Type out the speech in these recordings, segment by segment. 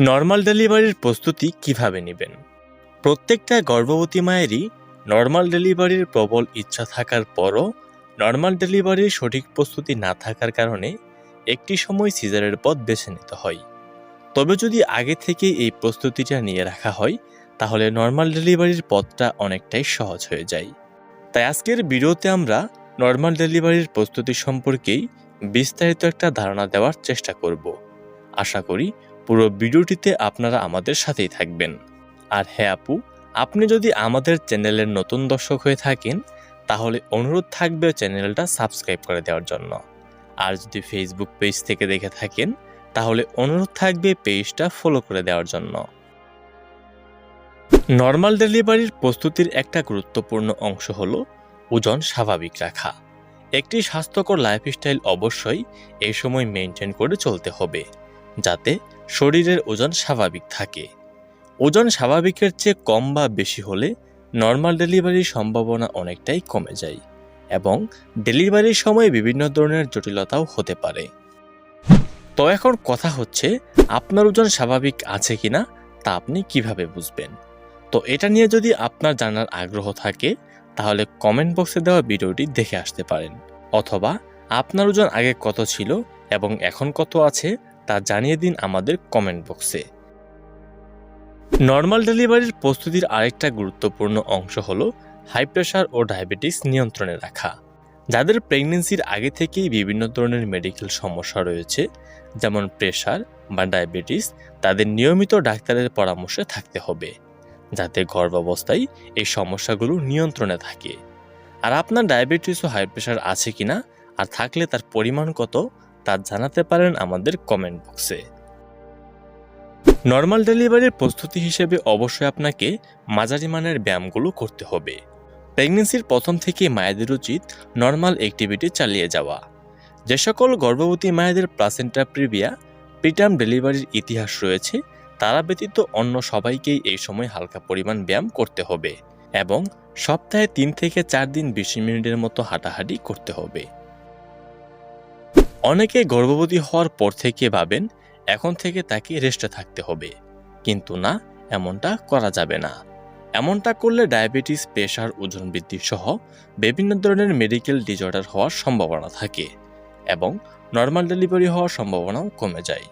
Normal ডেলিভারির প্রস্তুতি কীভাবে নেবেন? প্রত্যেকটা গর্ভবতী মায়েরই নর্মাল ডেলিভারির প্রবল ইচ্ছা থাকার পরও নর্মাল ডেলিভারির সঠিক প্রস্তুতি না থাকার কারণে একটি সময় সিজারের পথ বেছে নিতে হয়। তবে যদি আগে থেকে এই প্রস্তুতিটা নিয়ে রাখা হয়, তাহলে নর্মাল ডেলিভারির পথটা অনেকটাই সহজ হয়ে যায়। তাই আজকের ভিডিওতে আমরা নর্মাল ডেলিভারির প্রস্তুতি সম্পর্কেই বিস্তারিত একটা ধারণা দেওয়ার চেষ্টা করব। আশা করি পুরো ভিডিওটিতে আপনারা আমাদের সাথেই থাকবেন। আর হ্যাঁ আপু, আপনি যদি আমাদের চ্যানেলের নতুন দর্শক হয়ে থাকেন, তাহলে অনুরোধ থাকবে চ্যানেলটা সাবস্ক্রাইব করে দেওয়ার জন্য। আর যদি ফেসবুক পেজ থেকে দেখে থাকেন, তাহলে অনুরোধ থাকবে পেজটা ফলো করে দেওয়ার জন্য। নর্মাল ডেলিভারির প্রস্তুতির একটা গুরুত্বপূর্ণ অংশ হলো ওজন স্বাভাবিক রাখা। একটি স্বাস্থ্যকর লাইফস্টাইল অবশ্যই এই সময় মেনটেন করে চলতে হবে, যাতে শরীরের ওজন স্বাভাবিক থাকে। ওজন স্বাভাবিকের চেয়ে কম বা বেশি হলে নর্মাল ডেলিভারির সম্ভাবনা অনেকটাই কমে যায় এবং ডেলিভারির সময় বিভিন্ন ধরনের জটিলতাও হতে পারে। তো এখন কথা হচ্ছে, আপনার ওজন স্বাভাবিক আছে কিনা তা আপনি কীভাবে বুঝবেন? তো এটা নিয়ে যদি আপনার জানার আগ্রহ থাকে, তাহলে কমেন্ট বক্সে দেওয়া ভিডিওটি দেখে আসতে পারেন। অথবা আপনার ওজন আগে কত ছিল এবং এখন কত আছে তা জানিয়ে দিন আমাদের কমেন্ট বক্সে নর্মাল ডেলিভারির প্রস্তুতির আরেকটা গুরুত্বপূর্ণ অংশ হল হাই প্রেশার ও ডায়াবেটিস নিয়ন্ত্রণে রাখা। যাদের প্রেগনেন্সির আগে থেকেই বিভিন্ন ধরনের মেডিকেল সমস্যা রয়েছে, যেমন প্রেশার বা ডায়াবেটিস তাদের নিয়মিত ডাক্তারের পরামর্শে থাকতে হবে, যাতে গর্ভাবস্থায় এই সমস্যাগুলো নিয়ন্ত্রণে থাকে। আর আপনার ডায়াবেটিস ও হাই প্রেশার আছে কিনা, আর থাকলে তার পরিমাণ কত তা জানাতে পারেন আমাদের কমেন্ট বক্সে নর্মাল ডেলিভারির প্রস্তুতি হিসেবে অবশ্যই আপনাকে মাঝারি মানের ব্যায়ামগুলো করতে হবে। প্রেগনেন্সির প্রথম থেকে মায়েদের উচিত নর্মাল অ্যাক্টিভিটি চালিয়ে যাওয়া। যে সকল গর্ভবতী মায়েদের প্লাসেন্টা প্রিভিয়া প্রিটার্ম ডেলিভারির ইতিহাস রয়েছে, তারা ব্যতীত অন্য সবাইকেই এই সময় হালকা পরিমাণ ব্যায়াম করতে হবে এবং সপ্তাহে তিন থেকে চার দিন বিশ মিনিটের মতো হাঁটাহাঁটি করতে হবে। অনেকে গর্ভবতী হওয়ার পর থেকে ভাবেন, এখন থেকে তাকে রেস্টে থাকতে হবে। কিন্তু না, এমনটা করা যাবে না। এমনটা করলে ডায়াবেটিস প্রেশার ওজন বৃদ্ধি সহ বিভিন্ন ধরনের মেডিকেল ডিজর্ডার হওয়ার সম্ভাবনা থাকে এবং নর্মাল ডেলিভারি হওয়ার সম্ভাবনাও কমে যায়।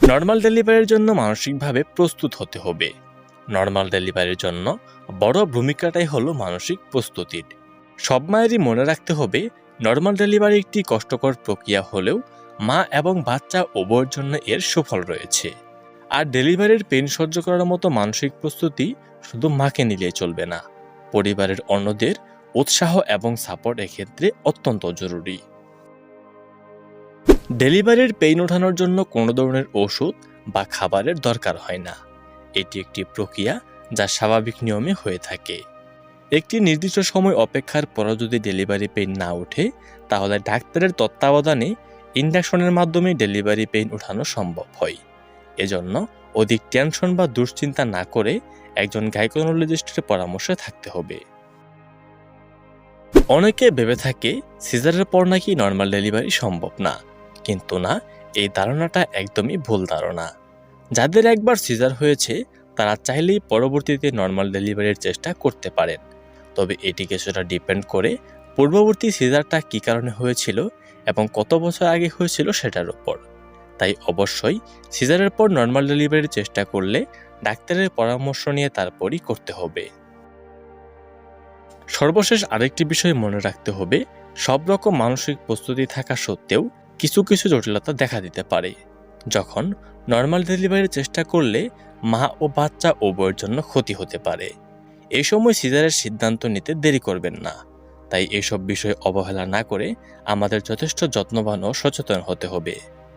নর্মাল ডেলিভারির জন্য মানসিকভাবে প্রস্তুত হতে হবে। নর্মাল ডেলিভারির জন্য বড় ভূমিকাটাই হলো মানসিক প্রস্তুতির। সব মায়েরই মনে রাখতে হবে নর্মাল ডেলিভারি একটি কষ্টকর প্রক্রিয়া হলেও মা এবং বাচ্চা উভয়ের জন্য এর সুফল রয়েছে। আর ডেলিভারির পেন সহ্য করার মতো মানসিক প্রস্তুতি শুধু মাকে নিলে চলবে না, পরিবারের অন্যদের উৎসাহ এবং সাপোর্ট এক্ষেত্রে অত্যন্ত জরুরি। ডেলিভারির পেইন ওঠানোর জন্য কোনো ধরনের ওষুধ বা খাবারের দরকার হয় না। এটি একটি প্রক্রিয়া যা স্বাভাবিক নিয়মে হয়ে থাকে। একটি নির্দিষ্ট সময় অপেক্ষার পরও যদি ডেলিভারি পেইন না ওঠে, তাহলে ডাক্তারের তত্ত্বাবধানে ইন্ডাকশনের মাধ্যমে ডেলিভারি পেইন ওঠানো সম্ভব হয়। এজন্য অধিক টেনশন বা দুশ্চিন্তা না করে একজন গাইকোনোলজিস্টের পরামর্শে থাকতে হবে। অনেকে ভেবে থাকে সিজারের পর নাকি নর্মাল ডেলিভারি সম্ভব না। কিন্তু না, এই ধারণাটা একদমই ভুল ধারণা। যাদের একবার সিজার হয়েছে, তারা চাইলেই পরবর্তীতে নর্মাল ডেলিভারির চেষ্টা করতে পারেন। তবে এটি কিছুটা ডিপেন্ড করে পূর্ববর্তী সিজারটা কী কারণে হয়েছিল এবং কত বছর আগে হয়েছিল সেটার উপর। তাই অবশ্যই সিজারের পর নর্মাল ডেলিভারির চেষ্টা করলে ডাক্তারের পরামর্শ নিয়ে তারপরই করতে হবে। সর্বশেষ আরেকটি বিষয় মনে রাখতে হবে, সব রকম মানসিক প্রস্তুতি থাকা সত্ত্বেও কিছু কিছু জটিলতা দেখা দিতে পারে। যখন নর্মাল ডেলিভারির চেষ্টা করলে মা ও বাচ্চা উভয়ের জন্য ক্ষতি হতে পারে। এই সময় সিজারের সিদ্ধান্ত নিতে দেরি করবেন না। তাই এসব বিষয়ে অবহেলা না করে আমাদের যথেষ্ট যত্নবান ও সচেতন হতে হবে।